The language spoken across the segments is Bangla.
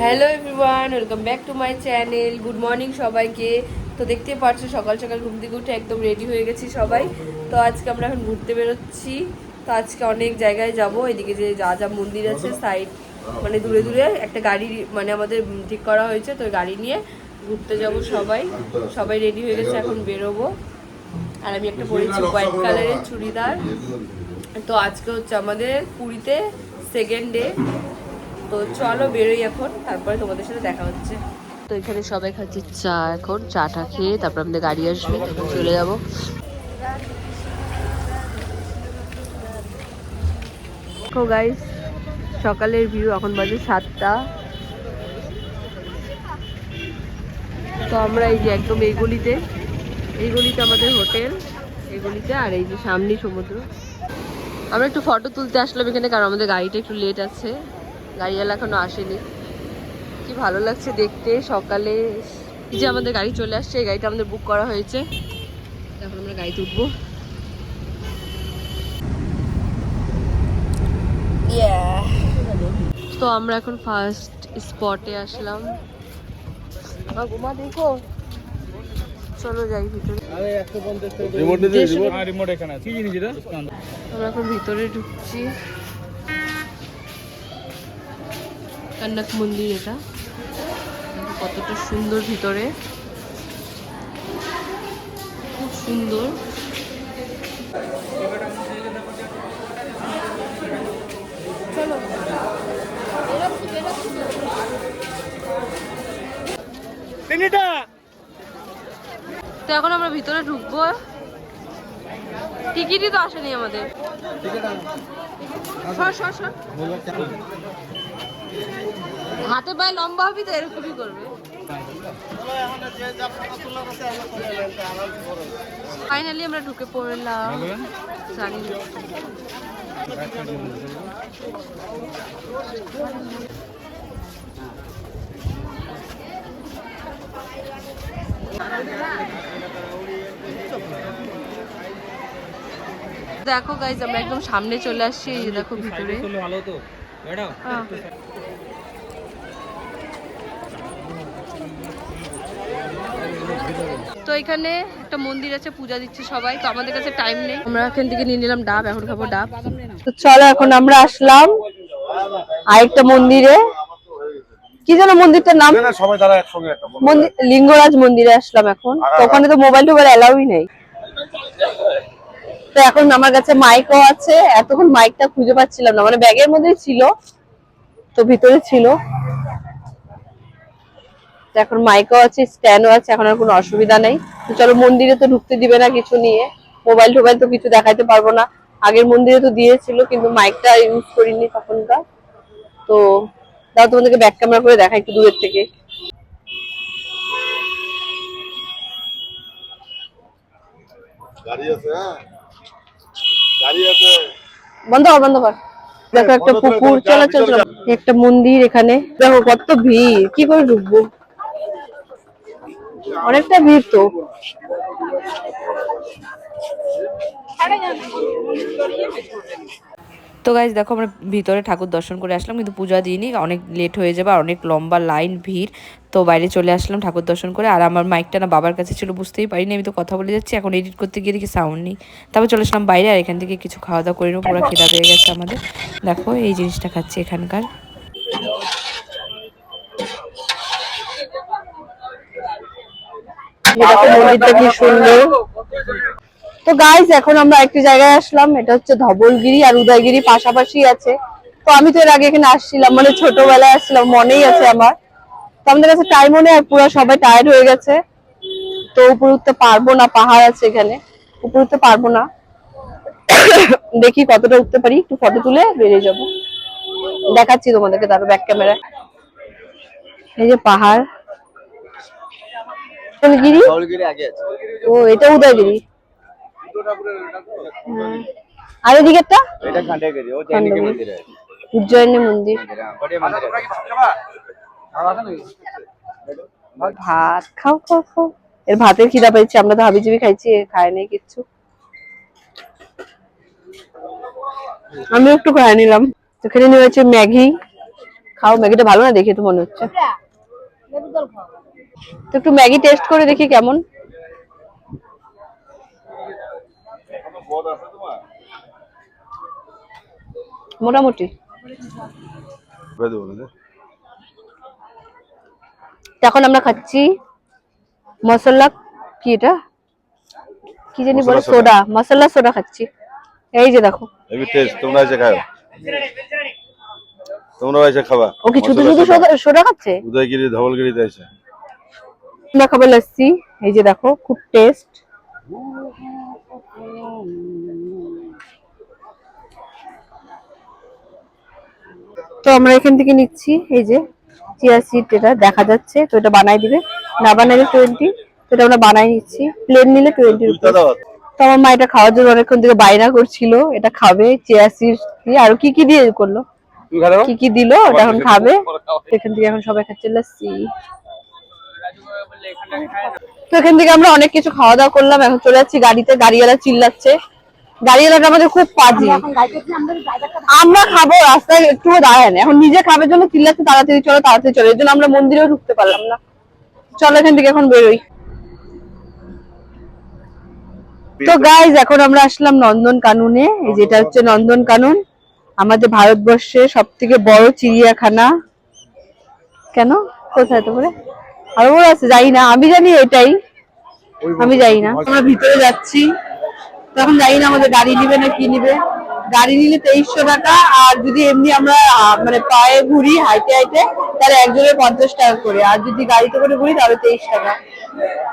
Hello everyone welcome back to my channel good morning সবাইকে। তো দেখতে পাচ্ছ সকাল সকাল ঘুম থেকে উঠে একদম রেডি হয়ে গেছি সবাই। তো আজকে আমরা এখন ঘুরতে বেরোচ্ছি। তো আজকে অনেক জায়গায় যাব। এদিকে যে যা যা মন্দির আছে সাইড মানে দূরে দূরে একটা গাড়ি মানে আমাদের ঠিক করা হয়েছে তো গাড়ি নিয়ে ঘুরতে যাব সবাই। সবাই রেডি হয়ে গেছে এখন বেরোবো। আর আমি একটা পরেছি হোয়াইট কালারের চুড়িদার। তো আজকে হচ্ছে আমাদের পুরীতে সেকেন্ড ডে তো চলো বেরোই এখন তারপরে তোমাদের সাথে দেখা হচ্ছে। তো এখানে সবাই খাচ্ছি চা এখন চাটা খেয়ে তারপর আমাদের গাড়ি আসবে তখন চলে যাব। গাইস সকালের ভিউ এখন বাজে সাতটা। তো আমরা এই যে একদম এই গলিতে এই গলিতে আমাদের হোটেল এই গলিতে আর এই যে সামনেই সমুদ্র। আমরা একটু ফটো তুলতে আসলাম এখানে কারণ আমাদের গাড়িটা একটু লেট আছে। গাড়িওয়ালা এখনও আসেনি। কি ভালো লাগছে দেখতে সকালে যে আমাদের গাড়ি চলে আসছে এই গাড়িটা আমাদের বুক করা হয়েছে। এখন আমরা গাড়িতে উঠবো। তো আমরা এখন ফার্স্ট স্পটে আসলাম। গোমা দেখো। চলো যাই ভিতরে। হ্যাঁ রিমোট এখানে কি জিনিস আমরা এখন ভিতরে ঢুকছি। কান্নাক মন্দির এটা। কতটা সুন্দর ভিতরে। খুব সুন্দর। তো এখন আমরা ভিতরে ঢুকবো। টিকিটই তো আসেনি আমাদের। সর সর সর। হাতে পায়ে লম্বা হবি তো এরকমই করবে। ফাইনালি আমরা ঢুকে পড়লাম। জানি দেখো গাইজ আমরা একদম সামনে চলে আসছি দেখো ভিতরে। তো এখানে একটা মন্দির আছে পূজা দিচ্ছে সবাই তো আমাদের কাছে টাইম নেই। আমরা এখান থেকে নিয়ে নিলাম ডাব এখন খাব ডাব। তো চলো এখন আমরা আসলাম আরেকটা মন্দিরে। কি যেন মন্দিরটার নাম? সবাই তারা একসঙ্গে মন্দির লিঙ্গরাজ মন্দিরে আসলাম এখন। তো ওখানে তো মোবাইল টোবাইল অ্যালাউই নেই। তো এখন আমার কাছে মাইকও আছে। এতক্ষণ মাইকটা খুঁজে পাচ্ছিলাম না। মানে ব্যাগের মধ্যেই ছিল তো ভিতরে ছিল। তো এখন মাইকও আছে স্ট্যান্ডও আছে এখন আর কোনো অসুবিধা নেই। তো চলো মন্দিরে তো ঢুকতে দিবে না কিছু নিয়ে। মোবাইল টোবাইল তো কিছু দেখাইতে পারব না। আগের মন্দিরে তো দিয়েছিল কিন্তু মাইকটা ইউজ করিনি তখনকার। তো দাও তোমাদেরকে ব্যাক ক্যামেরা করে দেখা একটু দূরের থেকে। হ্যাঁ? গাড়ি আছে। বন্ধ কর বন্ধ কর। দেখো একটা পুকুর দাও, যা, চলো চলো। চলো। একটা মন্দির এখানে। দেখো কত ভিড় কি করে ঢুকবো? অনেকটা ভিড় তো। তো গাইজ দেখো আমরা ভিতরে ঠাকুর দর্শন করে আসলাম, কিন্তু পূজা দিইনি। অনেক লেট হয়ে যাবে আর অনেক লম্বা লাইন ভিড়। তো বাইরে চলে আসলাম ঠাকুর দর্শন করে। আর আমার মাইকটা না বাবার কাছে ছিল, বুঝতেই পারিনি। আমি তো কথা বলে যাচ্ছি, এখন এডিট করতে গিয়ে দেখি সাউন্ড নেই। তারপর চলে আসলাম বাইরে, আর এখান থেকে কিছু খাওয়া দাওয়া করে নেব। পুরো খিদা পেয়ে গেছে আমাদের। দেখো, এই জিনিসটা খাচ্ছি এখানকার। দেখো মন্দিরটা কি সুন্দর? তো গাইজ এখন আমরা একটি জায়গায় আসলাম। এটা হচ্ছে ধবলগিরি আর উদয়গিরি পাশাপাশি আছে। তো আমি তো এর আগে এখানে আসছিলাম মানে ছোটবেলায় আসছিলাম মনেই আছে আমার। তো আমাদের কাছে টাইমও নেই আর পুরো সবাই টায়ার্ড হয়ে গেছে। তো উপরে উঠতে পারব না পাহাড় আছে এখানে। উপরে উঠতে পারব না। দেখি কতটা উঠতে পারি একটু ফটো তুলে বেরিয়ে যাব। দেখাচ্ছি তোমাদেরকে তারপর ব্যাক ক্যামেরায় এই যে পাহাড়। ধবলগিরি ও এটা উদয়গিরি। হ্যাঁ। আর এদিকেরটা এটা খান্ডাগিরি ও। উজ্জয়িনী মন্দির। বড় মন্দির ভাত খাও খাও খাও। এর ভাতের খিদা পেয়েছি আমরা তো হাবিজাবি খাইছি এ খায় নাই কিচ্ছু। আমি একটু খাই নিলাম। এখানে নিয়ে হচ্ছে ম্যাগি। খাও ম্যাগিটা ভালো না দেখে তো মনে হচ্ছে। তো একটু ম্যাগি টেস্ট করে দেখি কেমন। মোটামুটি। এখন আমরা খাচ্ছি মশলা কি এটা? কি জানি বলে? সোডা। মশলা সোডা খাচ্ছি। এই যে দেখো। এবি টেস্ট তোমরা এসে খাও। তোমরা এসে খাবা। ও কি শুধু শুধু সোডা- সোডা খাচ্ছে? উদয়গিরি ধবলগিরিতে এসে। আমরা খাব লস্যি এই যে দেখো খুব টেস্ট তো আমরা এখান থেকে নিচ্ছি এই যে চিয়া সিড এটা দেখা যাচ্ছে। তো এটা বানাই দিবে। না বানাইলে টোয়েন্টি তো এটা আমরা বানাই নিচ্ছি। প্লেন নিলে টোয়েন্টি দাও তো আমার মা এটা খাওয়ার জন্য অনেকক্ষণ থেকে বায়না করছিল। এটা খাবে চিয়া সিড দিয়ে। আর কি কি দিয়ে করল? কি কি দিল? ওটা এখন খাবে। এখান থেকে এখন সবাই খাচ্ছে। লস্যি তো এখান থেকে আমরা অনেক কিছু খাওয়া দাওয়া করলাম এখন চলে যাচ্ছি গাড়িতে গাড়িওয়ালা চিল্লাচ্ছে। গাড়িওয়ালাটা আমাদের খুব পাজি। আমরা খাব। রাস্তায় একটু দাঁড়ায় না এখন নিজে খাবার জন্য চিল্লাচ্ছে তাড়াতাড়ি চলো তাড়াতাড়ি চলো। এই জন্য আমরা মন্দিরেও ঢুকতে পারলাম না। চলো এখান থেকে এখন বেরোই। তো গাইজ এখন আমরা আসলাম নন্দন কানুনে। যেটা হচ্ছে নন্দন কানুন। আমাদের ভারতবর্ষের সব থেকে বড় চিড়িয়াখানা। কেন? কোথায় তারপরে আরও বড় আছে জানি না আমি জানি এটাই। আমি জানি না। আমরা ভিতরে যাচ্ছি। তখন জানি না আমাদের গাড়ি নিবে না কি নিবে। গাড়ি নিলে তেইশশো টাকা আর যদি এমনি আমরা মানে পায়ে ঘুরি হাইটে হাইটে তাহলে একজনের পঞ্চাশ টাকা করে। আর যদি গাড়িতে করে ঘুরি তাহলে তেইশ টাকা।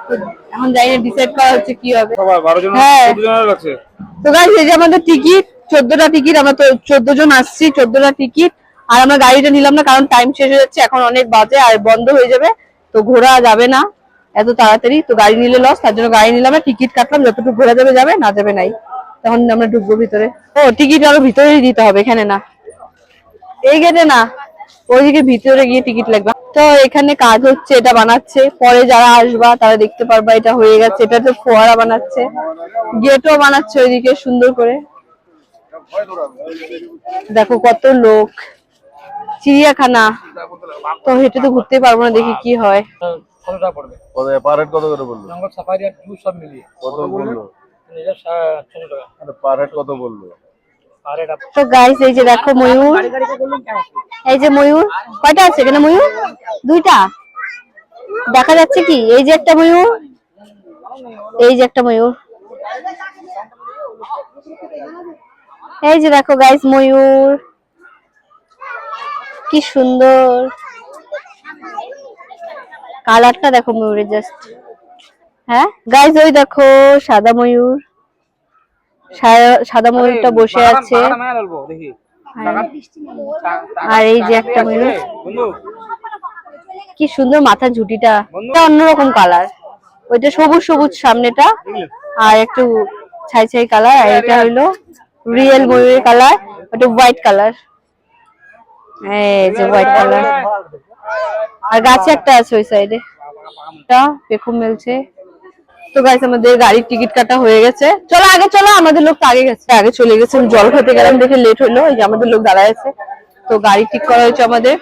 তো এখন জানি না ডিসাইড করা হচ্ছে কি হবে। হ্যাঁ। তো গাইস এই যে আমাদের টিকিট চোদ্দটা টিকিট আমরা তো চোদ্দ জন আসছি চোদ্দটা টিকিট আর আমরা গাড়িটা নিলাম না কারণ টাইম শেষ হয়ে যাচ্ছে এখন অনেক বাজে আর বন্ধ হয়ে যাবে। তো ঘোরা যাবে না, এত তাড়াতাড়ি। তো গাড়ি নিলে লস তার জন্য গাড়ি নিলাম টিকিট কাটলাম, যতটুকু ঘোরা যাবে যাবে, না যাবে নাই। তখন আমরা ঢুকবো ভিতরে। ও টিকিট আরও ভিতরেই দিতে হবে, এখানে না। এই গেটে না, ওইদিকে ভিতরে গিয়ে টিকিট লাগবে। তো এখানে কাজ হচ্ছে, এটা বানাচ্ছে। পরে যারা আসবা, তারা দেখতে পারবা, এটা হয়ে গেছে। এটা তো ফোয়ারা বানাচ্ছে। গেটও বানাচ্ছে ওইদিকে, সুন্দর করে। দেখো কত লোক। চিড়িয়াখানা। তো হেঁটে তো ঘুরতে পারব না দেখি কি হয়। কত পড়বে? কত পার হেড কত করে বলল? জঙ্গল সাফারি আর টু সব মিলিয়ে। কত বলল? নিজের ছশো টাকা। আরে পার হেড কত বলল? তো গাইস এই যে দেখো ময়ূর। এই যে ময়ূর। কয়টা আছে এখানে ময়ূর? দুইটা? দেখা যাচ্ছে কি? এই যে একটা ময়ূর। এই যে একটা ময়ূর। এই যে দেখো গাইস ময়ূর। কি সুন্দর। কালারটা দেখো ময়ূরের জাস্ট হ্যাঁ? গাইজ ওই দেখো সাদা ময়ূর। সাদা ময়ূরটা বসে আছে। আর। এই যে একটা ময়ূর। কি সুন্দর মাথার ঝুটিটা। অন্যরকম কালার। ওইটা সবুজ সবুজ সামনেটা। আর একটু ছাই ছাই কালার। আর এটা হইল রিয়েল ময়ূরের কালার। ওটা হোয়াইট কালার। এই যে হোয়াইট কালার আর গাছে একটা আছে ওই সাইডে এটা পেখম মেলছে। তো গাইস আমাদের গাড়ির টিকিট কাটা হয়ে গেছে। চলো আগে চলো আমাদের লোক আগে গেছে। আগে চলে গেছে জল খেতে গেলাম দেখে লেট হলো। এই যে আমাদের লোক দাঁড়ায় আছে। তো গাড়ি ঠিক করা হয়েছে আমাদের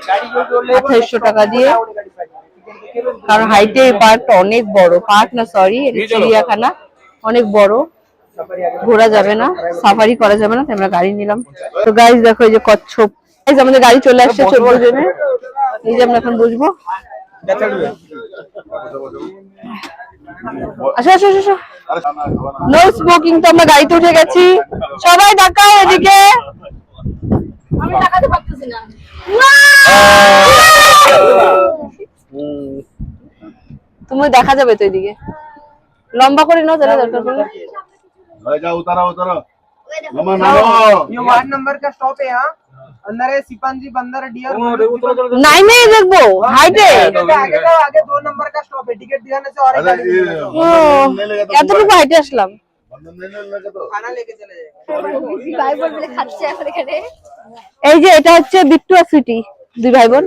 আঠাইশশো টাকা দিয়ে। কারণ হাইটে এই পার্কটা অনেক বড়। পার্ক না সরি চিড়িয়াখানা। অনেক বড়। ঘোরা যাবে না সাফারি করা যাবে না তাই আমরা গাড়ি নিলাম। তো গাইজ দেখো এই যে কচ্ছপ। Guys, আমাদের গাড়ি চলে আসছে চোদ্দ জনের এই যে আমরা এখন বুঝবো আসো আসো আসো, আসো আরে খানা খাবা না নো স্মোকিং তো আমরা গাড়িতে উঠে গেছি সবাই তাকাও এদিকে তুমি দেখা যাবে তো এদিকে লম্বা করে নাও তাহলে দরকার পড়লে হয়ে যাও উতারা উতারা মামা নামো ये वार्ड नंबर का स्टॉप है यहाँ अंदर है सिपांजी बंदर डियर নাই নাই দেখবো হাইটে आगे जाओ आगे दो नंबर का स्टॉप है टिकट दिखाने से और एक अरे गाड़ी ये मिलेगा। ও नहीं लगा तो এতটুকু হাইটে আসলাম बंधन नहीं लगा तो खाना लेके चले जाएगा এই যে এটা হচ্ছে বিট্টু আর সুইটি দুই ভাই বোন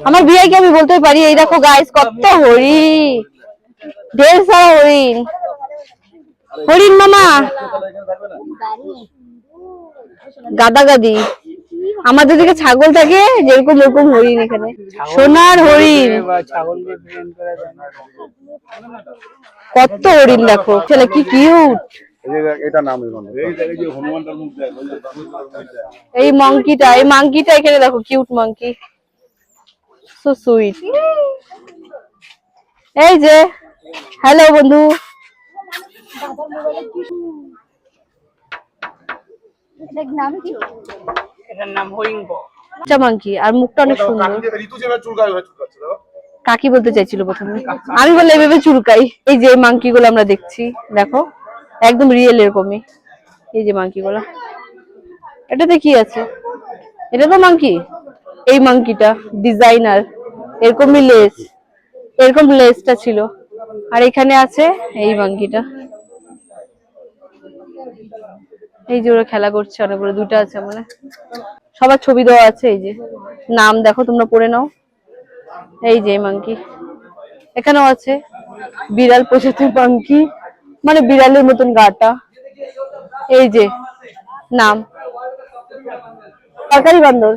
আমার বিয়াইকে আমি বলতে পারি এই দেখো গাইস কত হরিণ ঢের সারা হরিণ হরিণ মামা গাদা গাদি আমাদের দিকে ছাগল থাকে, যেরকম ওরকম হরিণ এখানে। সোনার হরিণ। কত হরিণ দেখো, ছেলে কি কিউট এই দেয় এই মাংকিটা এখানে দেখো কিউট মাংকি সো সুইট এই যে হ্যালো বন্ধু। এটার নাম মাংকি আর মুখটা অনেক সুন্দর। কাকি বলতে চাইছিল প্রথমে। আমি বললে এভাবে চুলকাই। এই যে মাংকি গুলো আমরা দেখছি দেখো একদম রিয়েল এরকমই। এই যে মাংকি গুলো এটাতে কি আছে? এটা তো মাংকি এই মাংকিটা ডিজাইনার এরকমই লেস এরকম লেসটা ছিল। আর এখানে আছে এই মাংকিটা এই যে ওরা খেলা করছে অনেকগুলো দুটো আছে মানে সবার ছবি দেওয়া আছে, এই যে। নাম দেখো, তোমরা পড়ে নাও। এই যে মাংকি এখানেও আছে, বিড়াল প্রজাতির মাংকি মানে বিড়ালের মতন গাটা। এই যে, নাম। সরকারি বান্দর।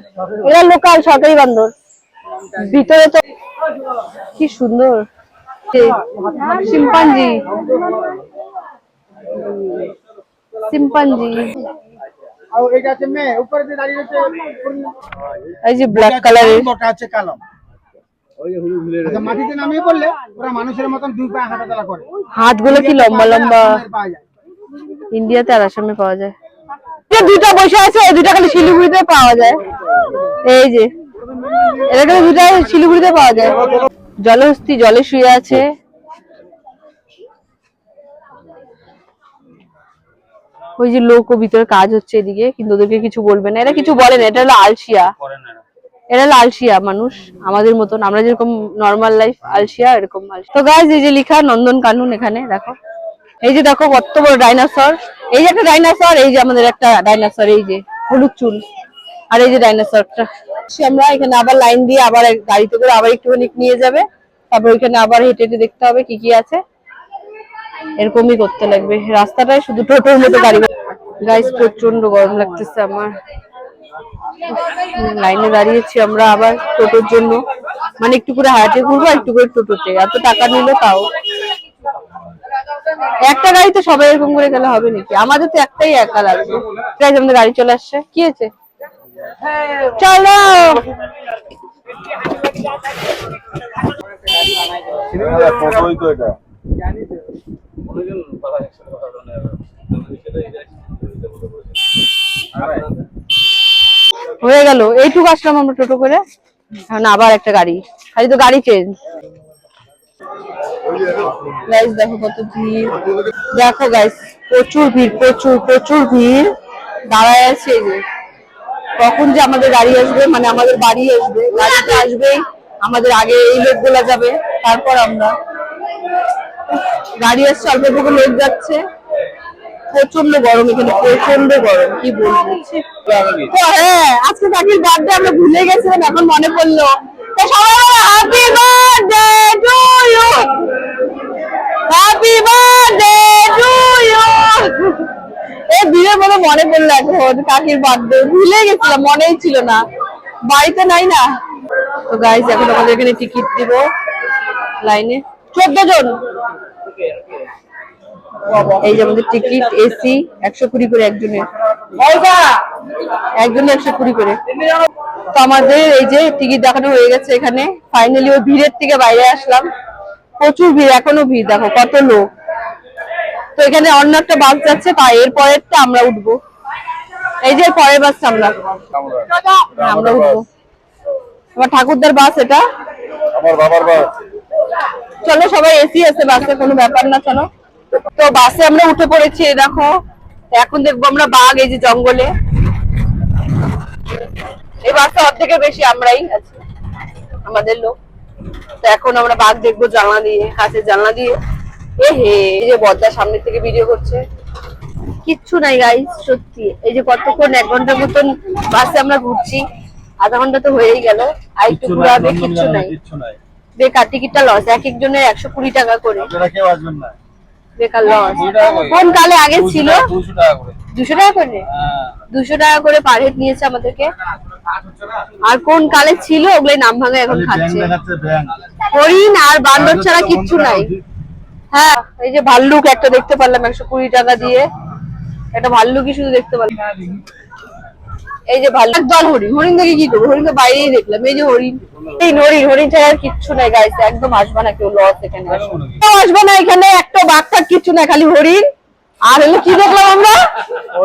এরা লোকাল সরকারি বান্দর। ভিতরে তো কি সুন্দর। সিম্পাঞ্জি চিম্পাঞ্জি এই যে ব্ল্যাক কালারের আছে কালো। মাটিতে নামিয়ে পড়লে হাতগুলো কি লম্বা লম্বা? ইন্ডিয়াতে আসামে পাওয়া যায়। দুটা বসে আছে ওই দুটা খালি শিলিগুড়িতে পাওয়া যায়। এই যে এরকম দুটা শিলিগুড়িতে পাওয়া যায়। জলহস্তি জলে শুয়ে আছে। ওই যে লোক ও ভিতরে কাজ হচ্ছে এদিকে কিন্তু ওদেরকে কিছু বলবে না। এরা কিছু বলে না এটা হলো আলসিয়া। এরা। হলো আলসিয়া মানুষ আমাদের মতন। আমরা যেরকম নর্মাল লাইফ আলসিয়া এরকম তো গাছ এই যে লিখা নন্দন কানুন এখানে দেখো। এই যে দেখো কত বড় ডাইনোসর এই যে একটা ডাইনোসর এই যে আমাদের একটা ডাইনোসর এই যে হলুদ চুল। আর এই যে ডাইনোসরটা আমরা এখানে আবার লাইন দিয়ে আবার গাড়িতে করে আবার একটুখানি নিয়ে যাবে। তারপর ওইখানে আবার হেঁটে হেঁটে দেখতে হবে কি কি আছে। এরকমই করতে লাগবে। রাস্তাটায় শুধু টোটোর মতো গাড়ি গাইস প্রচণ্ড গরম লাগতেছে আমার। লাইনে দাঁড়িয়েছি আমরা আবার টোটোর জন্য। মানে একটু করে হাঁটে ঘুরবো, একটু করে টোটোতে। এত টাকা নিল তাও। একটা গাড়িতে সবাই এরকম করে গেলে হবে নাকি? আমাদের তো একটাই একা লাগবে। আছে আমাদের গাড়ি চলে আসছে। কি আছে চলো! এটা। অনেকজন কথা একসাথে কথা বলে হয়ে গেল এইটুকু আসলাম আমরা টোটো করে। এখন আবার একটা গাড়ি। খালি তো গাড়ি চেঞ্জ। গাইস দেখো কত ভিড়। দেখো গাইস প্রচুর ভিড় প্রচুর প্রচুর ভিড়। দাঁড়ায় আছে এই যে। কখন যে আমাদের গাড়ি আসবে মানে আমাদের বাড়ি আসবে গাড়িটা আসবেই। আমাদের আগে এই লোকগুলা যাবে তারপর আমরা। গাড়ি আসছে, অল্প করে লোক যাচ্ছে। প্রচণ্ড গরম এখানে প্রচণ্ড গরম, কি বলব? হ্যাঁ আজকে কাকির বার্থডে আমরা ভুলে গেছিলাম, এখন মনে পড়ল। তো সবাই happy birthday to you happy birthday to you এই বিয়ে বলে মনে পড়ল এখন, কাকির বার্থডে ভুলে গেছিলাম, মনেই ছিল না। বাড়িতে নাই না। তো গাইজ এখন আমাদের এখানে টিকিট দিব। লাইনে চোদ্দ জন। এই যে আমাদের টিকিট এসি একশো কুড়ি করে একজনের। একজনের একশো কুড়ি করে। তো আমাদের এই যে টিকিট দেখানো হয়ে গেছে এখানে। ফাইনালি ওই ভিড়ের থেকে বাইরে আসলাম। প্রচুর ভিড় এখনও ভিড়। দেখো কত লোক। তো এখানে অন্য একটা বাস যাচ্ছে তা এর পরেরটা আমরা উঠবো। এই যে পরের বাসটা আমরা। আমরা উঠবো। আমার ঠাকুরদার বাস এটা। আমার বাবার বাস চলো সবাই এসি আছে বাসে কোনো ব্যাপার না চলো। তো বাসে আমরা উঠে পড়েছি দেখো। এখন দেখব আমরা বাঘ এই যে জঙ্গলে। এই বাসে অর্ধেকের বেশি আমরাই আছি আমাদের লোক। তো এখন আমরা বাঘ দেখব জানলা দিয়ে কাছে জানলা দিয়ে। এ হে এই যে বদ্দা সামনে থেকে ভিডিও করছে। কিচ্ছু নাই গাইস সত্যি। এই যে কতক্ষণ এক ঘণ্টার মতন বাসে আমরা ঘুরছি। আধা ঘণ্টা তো হয়েই গেল। আর একটু ঘুরাবে কিচ্ছু নাই। কিচ্ছু নাই। বেকার টিকিটটা লস এক একজনের একশো কুড়ি টাকা করে। বেকার লস কোন কালে আগে ছিল? দুশো টাকা করে। দুশো টাকা করে? হ্যাঁ। পার হেড নিয়েছে আমাদেরকে। আর কোন কালে ছিল? ওগুলোই নাম ভাঙা এখন খাচ্ছে। হরিণ আর বান্দর ছাড়া কিচ্ছু নাই। হ্যাঁ এই যে ভাল্লুক একটা দেখতে পারলাম একশো কুড়ি টাকা দিয়ে। একটা ভাল্লুকই শুধু দেখতে পারলাম। এই যে ভাল্লুক দল হরিণ হরিণ দেখে কি করব? হরিণ তো বাইরেই দেখলাম এই যে হরিণ। এই হরিণ হরিণ ছাড়া আর কিচ্ছু নাই গাইছে একদম আসবে না কেউ লস এখানে আসবে না। এখানে একটা বাঘ টাক কিচ্ছু নাই খালি হরিণ। আর হলো কি দেখলাম আমরা?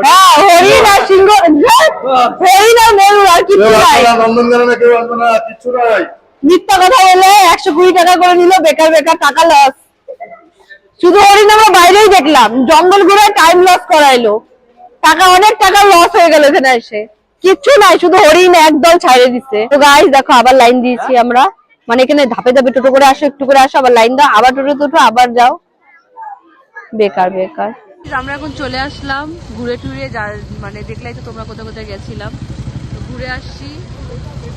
হ্যাঁ হরিণ আর সিংহ। হরিণ আর ময়ূর আর কিচ্ছু নাই। নন্দনকাননে কেউ আসবে না কিচ্ছু নাই। মিথ্যা কথা বলে একশো কুড়ি টাকা করে নিল বেকার বেকার টাকা লস শুধু হরিণ আমরা বাইরেই দেখলাম জঙ্গল ঘুরে টাইম লস করাইলো। টাকা অনেক টাকা লস হয়ে গেল এখানে এসে। কিচ্ছু নাই, শুধু হরিণ একদল ছাড়ে দিচ্ছে তো গাইস দেখো আবার লাইন দিয়েছি আমরা। মানে এখানে ধাপে ধাপে টোটো করে আসো, একটু করে আসো, আবার লাইন দাও, আবার টোটো টোটো আবার যাও। বেকার বেকার। আমরা এখন চলে আসলাম ঘুরে টুরে মানে দেখলাই তো তোমরা কোথায় কোথায় গেছিলাম। তো ঘুরে আসছি।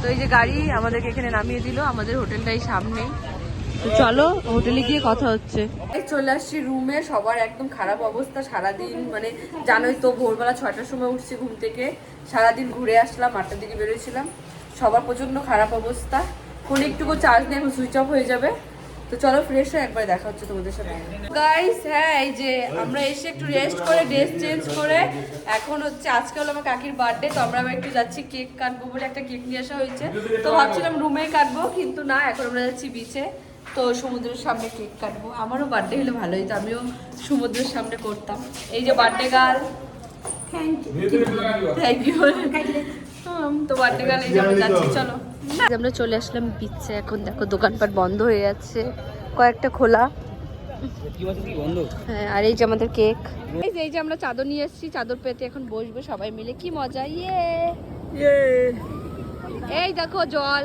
তো এই যে গাড়ি আমাদেরকে এখানে নামিয়ে দিল, আমাদের হোটেলটাই সামনেই। চলো, হোটেলে গিয়ে কথা হচ্ছে। চলে আসছি রুমে, সবার একদম খারাপ অবস্থা, সারাদিন মানে জানোই তো, ভোরবেলা ছয়টার সময় উঠছি ঘুম থেকে, সারাদিন ঘুরে আসলাম, আটটার দিকে বেরোয়েছিলাম। সবার প্রচণ্ড খারাপ অবস্থা। ফোনে একটুকু চার্জ নেই সুইচ অফ হয়ে যাবে। তো চলো ফ্রেশ হয়ে একবার দেখা হচ্ছে তোমাদের সাথে। গাইস হ্যাঁ এই যে আমরা এসে একটু রেস্ট করে ড্রেস চেঞ্জ করে, এখন হচ্ছে, আজকে হলো আমার কাকির বার্থডে তো আমরা একটু যাচ্ছি কেক কাটবো বলে একটা কেক নিয়ে আসা হয়েছে। তো ভাবছিলাম রুমেই কাটবো, কিন্তু না, এখন আমরা যাচ্ছি বিচে তো সমুদ্রের সামনে কেক কাটবো। আমারও বার্থডে হলে ভালো হতো আমিও সমুদ্রের সামনে করতাম। এই যে বার্থডে গার্ল থ্যাংক ইউ তো বার্থডে গার্ল এই যে আমরা যাচ্ছি চলো। আমরা চলে আসলাম বিচে এখন দেখো দোকানপাট বন্ধ হয়ে যাচ্ছে। কয়েকটা খোলা। কি বলছো কি বন্ধ? হ্যাঁ আর এই যে আমাদের কেক এই যে আমরা চাদর নিয়ে এসেছি চাদর পেতে এখন বসবো সবাই মিলে। কি মজা ইয়ে। এই দেখো জল।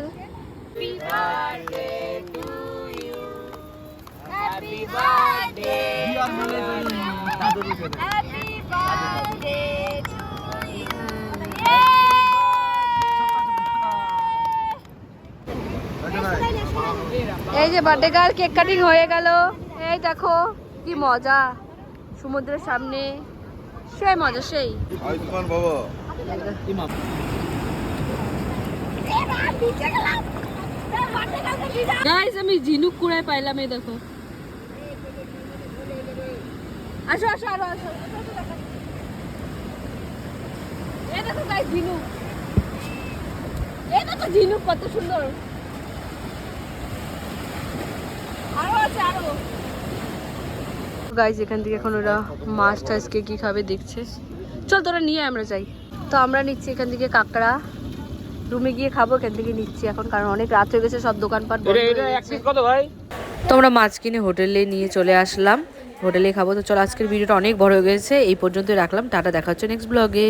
এই যে বার্থডে গার্ল কেক কাটিং হয়ে গেল। এই দেখো, কি মজা। সমুদ্রের সামনে। সেই মজা, সেই। আমি ঝিনুক কুড়ায় পাইলাম, এই দেখো। আসো আসো আরও আসো। এই দেখো গাইস ঝিনুক। এই দেখো ঝিনুক কত সুন্দর। আরও আছে আরও। গাইস এখান থেকে এখন ওরা মাছ টাছকে কি খাবে দেখছে। চল তোরা নিয়ে আমরা যাই। তো আমরা নিচ্ছি এখান থেকে কাঁকড়া। রুমে গিয়ে খাব এখান থেকে নিচ্ছি এখন কারণ অনেক রাত হয়ে গেছে সব দোকানপাট এটা তো আমরা মাছ কিনে হোটেলে নিয়ে চলে আসলাম। হোটেলে খাব। তো চলো, আজকের ভিডিওটা অনেক বড় হয়ে গেছে। এই পর্যন্তই রাখলাম। টাটা, দেখা হচ্ছে নেক্সট ব্লগে